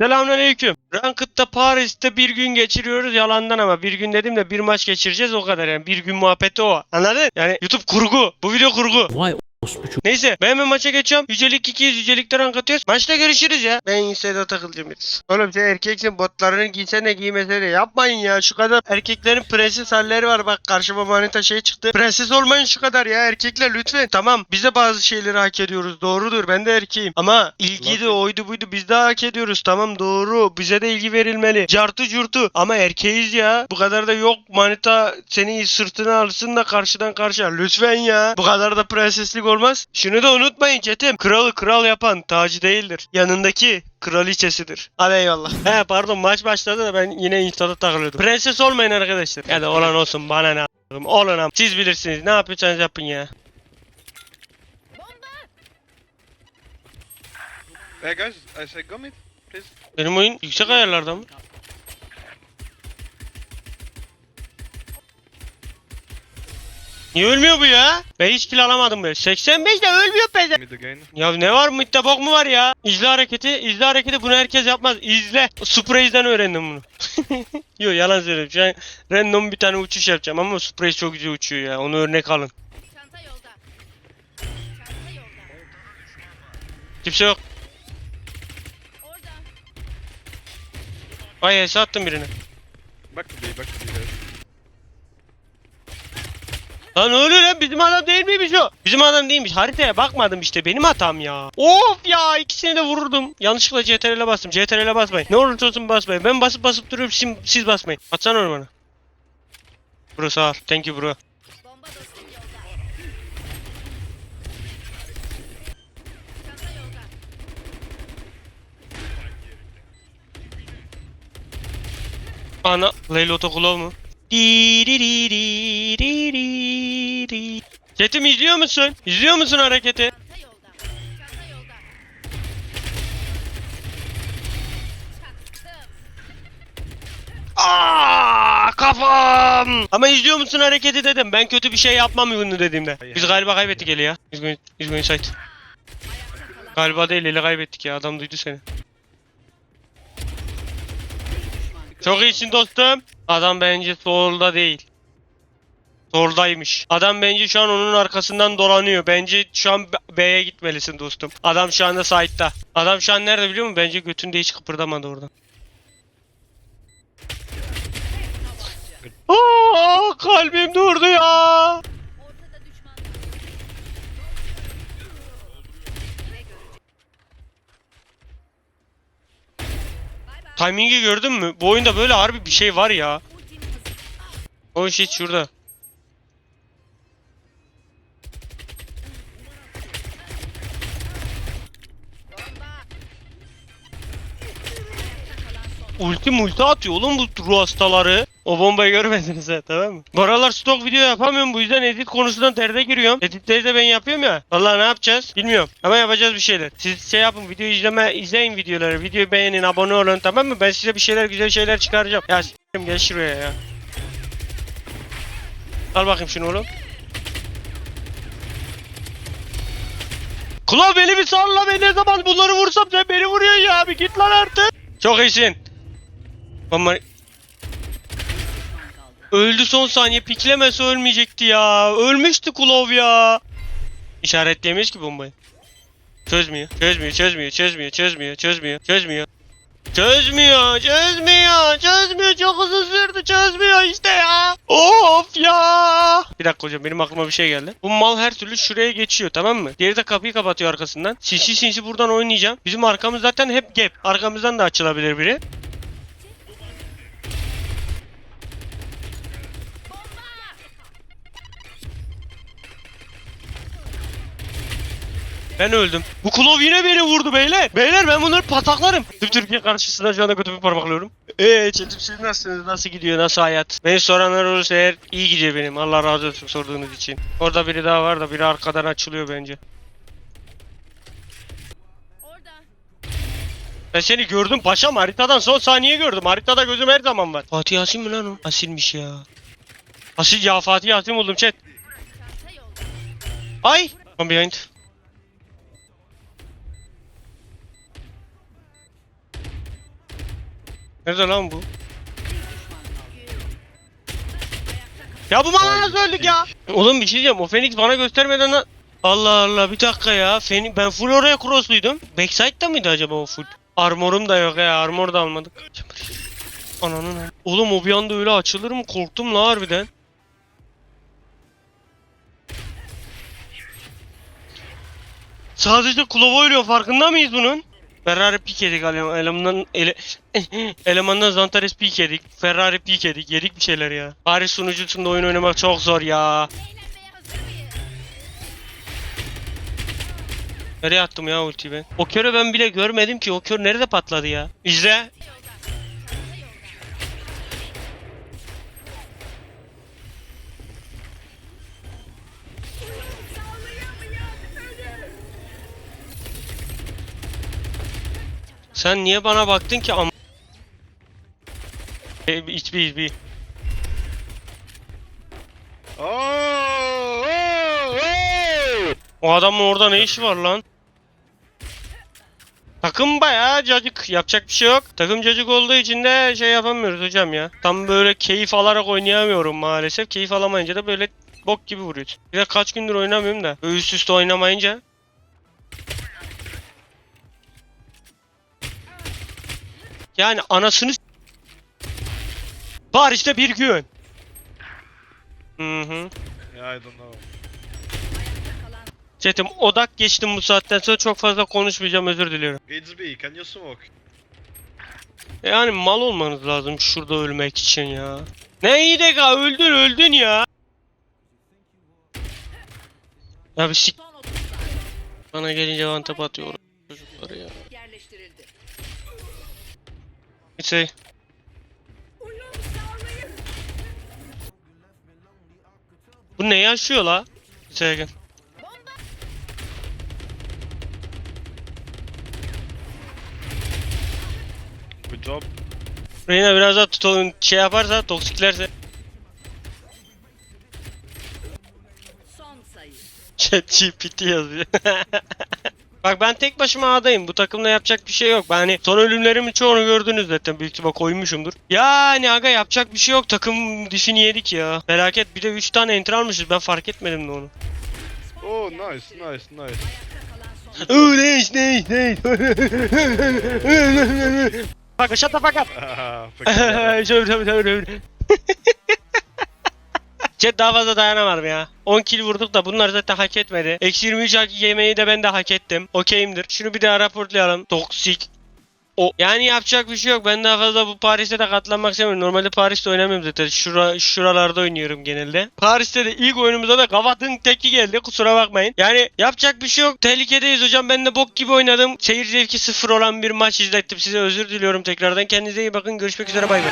Selamünaleyküm. Ranked'da Paris'te bir gün geçiriyoruz yalandan ama bir gün dedim de bir maç geçireceğiz o kadar yani bir gün muhabbeti o. Anladın? Yani YouTube kurgu. Bu video kurgu. Vay Ospuçu. Neyse ben hemen maça geçeceğim. Yücelik 200 yücelikte rank atıyoruz. Maçta görüşürüz ya. Ben Insta'da takılacağım biraz. Oğlum sen erkeksin botlarını giysene giymesene. Yapmayın ya şu kadar erkeklerin prenses halleri var. Bak karşıma manita şey çıktı. Prenses olmayın şu kadar ya erkekler lütfen. Tamam biz de bazı şeyleri hak ediyoruz. Doğrudur ben de erkeğim. Ama ilgi de oydu buydu biz de hak ediyoruz. Tamam doğru bize de ilgi verilmeli. Cartı curtu ama erkeğiz ya. Bu kadar da yok manita seni sırtına alsın da karşıdan karşıya. Lütfen ya. Bu kadar da prenseslik olmaz. Şunu da unutmayın çetim. Kralı kral yapan tacı değildir. Yanındaki kraliçesidir. Hadi eyvallah. He pardon maç başladı da ben yine instada takılıyordum. Prenses olmayın arkadaşlar. Ya da olan olsun bana ne a**ım. Olan a**ım. Siz bilirsiniz ne yapıyorsanız yapın ya. Hey guys, I said go please. Benim oyun yüksek ayarlarda mı? Niye ölmüyor bu ya? Ben hiç kill alamadım böyle. 85 de ölmüyor peze. Ya ne var midde bok mu var ya? İzle hareketi, izle hareketi bunu herkes yapmaz. İzle. Sprey'den öğrendim bunu. Yo yalan söylüyorum. Şu an random bir tane uçuş yapacağım ama Sprey çok güzel uçuyor ya. Onu örnek alın. Kimse yok. Orada. Ay hesattım birini. Bak bir bak. Lan öyle lan bizim adam değil miymiş o? Bizim adam değilmiş. Haritaya bakmadım işte benim hatam ya. Of ya ikisini de vururdum. Yanlışlıkla CTRL'e bastım. CTRL'e basmayın. Ne olursa olsun basmayın. Ben basıp basıp duruyorum siz, siz basmayın. Atsana onu bana. Bro sağ ol. Thank you bro. Ana Leyla Otokulov mu? Di di di di di di Ketim izliyor musun? İzliyor musun hareketi? Aa, kafam. Ama izliyor musun hareketi dedim. Ben kötü bir şey yapmam bunu dediğimde. Biz galiba kaybettik eli ya. Biz gün biz. Galiba değil eli kaybettik ya. Adam duydu seni. Çok iyisin dostum. Adam bence solda değil. Zordaymış. Adam bence şu an onun arkasından dolanıyor. Bence şu an B'ye gitmelisin dostum. Adam şu anda site'da. Adam şu an nerede biliyor musun? Bence götünde hiç kıpırdamadı orada. Aa, kalbim durdu ya. Timing'i gördün mü? Bu oyunda böyle harbi bir şey var ya. O iş hiç şurada. Ulti multi atıyor oğlum bu ruh hastaları. O bombayı görmediniz ha tamam mı? Bu aralar stok video yapamıyorum bu yüzden edit konusundan terde giriyorum. Editleri de ben yapıyorum ya. Vallahi ne yapacağız bilmiyorum. Ama yapacağız bir şeyler. Siz şey yapın video izleme izleyin videoları. Videoyu beğenin abone olun tamam mı? Ben size bir şeyler güzel şeyler çıkaracağım. Ya s**im gel şuraya ya. Al bakayım şunu oğlum. Kulağı beni bir salla ben ne zaman bunları vursam sen beni vuruyorsun ya abi git lan artık. Çok iyisin. Ama... Öldü son saniye. Piklemese ölmeyecekti ya. Ölmüştü Kulov ya. İşaretleyemeyiz ki bombayı. Çözmüyor. Çözmüyor. Çözmüyor. Çözmüyor. Çözmüyor. Çözmüyor. Çözmüyor. Çözmüyor, çözmüyor, çözmüyor. Çok uzun sürdü, çözmüyor işte ya. Of ya. Bir dakika hocam benim aklıma bir şey geldi. Bu mal her türlü şuraya geçiyor tamam mı? Diğeri de kapıyı kapatıyor arkasından. Sinsi sinsi buradan oynayacağım. Bizim arkamız zaten hep gap. Arkamızdan da açılabilir biri. Ben öldüm. Bu Klov yine beni vurdu beyler. Beyler ben bunları pataklarım. Tüm Türkiye karşısında şu anda kötü parmaklıyorum. Eee Çetin siz nasılsınız? Nasıl gidiyor? Nasıl hayat? Beni soranlar olursa eğer iyi gidiyor benim. Allah razı olsun sorduğunuz için. Orada biri daha var da biri arkadan açılıyor bence. Ben seni gördüm paşam haritadan son saniye gördüm. Haritada gözüm her zaman var. Fatih Yasin mi lan o? Asilmiş ya. Asil ya Fatih Yasin buldum chat. Ay! I'm behind. Nerede lan bu? Ya bu bana nasıl öldük ya? Oğlum bir şey diyeceğim. O Phoenix bana göstermeden lan... Allah Allah bir dakika ya. Phoenix, ben full oraya crossluydum. Backside'da mıydı acaba o full? Armorum da yok ya. Armor da almadık. Ananın. Oğlum o bir anda öyle açılır mı? Korktum la harbiden. Sadece Klova ölüyor farkında mıyız bunun? Ferrari peak yedik ele- elemandan ele, elemandan Zantares peak yedik. Ferrari peak yedik. Yedik bir şeyler ya. Paris sunucusunda oyun oynamak çok zor ya. Nereye attım ya ultiyi ben? O körü ben bile görmedim ki. O kör nerede patladı ya? İzle. Sen niye bana baktın ki am... Hiç bir bir. Oh! Oh! O adamın orada ne işi var lan? Takım bayağı cacık. Yapacak bir şey yok. Takım cacık olduğu için de şey yapamıyoruz hocam ya. Tam böyle keyif alarak oynayamıyorum maalesef. Keyif alamayınca da böyle bok gibi vuruyoruz. Bir de kaç gündür oynamıyorum da. Üst üste oynamayınca. Yani anasını s- Paris'te bir gün. Hı hı. Yeah, I don't know. Çetim odak geçtim bu saatten sonra çok fazla konuşmayacağım özür diliyorum. It's B, can you smoke? Yani mal olmanız lazım şurada ölmek için ya. Ne iyi de ka öldün öldün ya. Ya bir sik... Son 30 saniye Bana gelince vantap atıyorum çocukları ya. yerleştirildi. Şey... Bu ne yaşıyor la? Şey gel. Good job. Reyna biraz daha tutalım şey yaparsa toksiklerse. Son sayı. ChatGPT yazıyor. Bak ben tek başıma adayım. Bu takımda yapacak bir şey yok. Ben hani son ölümlerimin çoğunu gördünüz zaten. Büyük ihtimal koymuşumdur. Yani aga yapacak bir şey yok. Takım dişini yedik ya. Felaket. Bir de 3 tane enter almışız. Ben fark etmedim de onu. Oh, nice, nice, nice. Oo neyse neyse neyse. Bak shut the fuck up. Şöyle şöyle şöyle. Chat daha fazla dayanamadım ya. 10 kill vurduk da bunlar zaten hak etmedi. Eksi 23 hak yemeği de ben de hak ettim. Okeyimdir. Şunu bir daha raporlayalım. Toksik. O yani yapacak bir şey yok. Ben daha fazla bu Paris'te de katlanmak istemiyorum. Normalde Paris'te oynamıyorum zaten. Şura, şuralarda oynuyorum genelde. Paris'te de ilk oyunumuzda da Gavat'ın teki geldi. Kusura bakmayın. Yani yapacak bir şey yok. Tehlikedeyiz hocam. Ben de bok gibi oynadım. Seyir zevki sıfır olan bir maç izlettim size. Özür diliyorum tekrardan. Kendinize iyi bakın. Görüşmek üzere. Bay bay.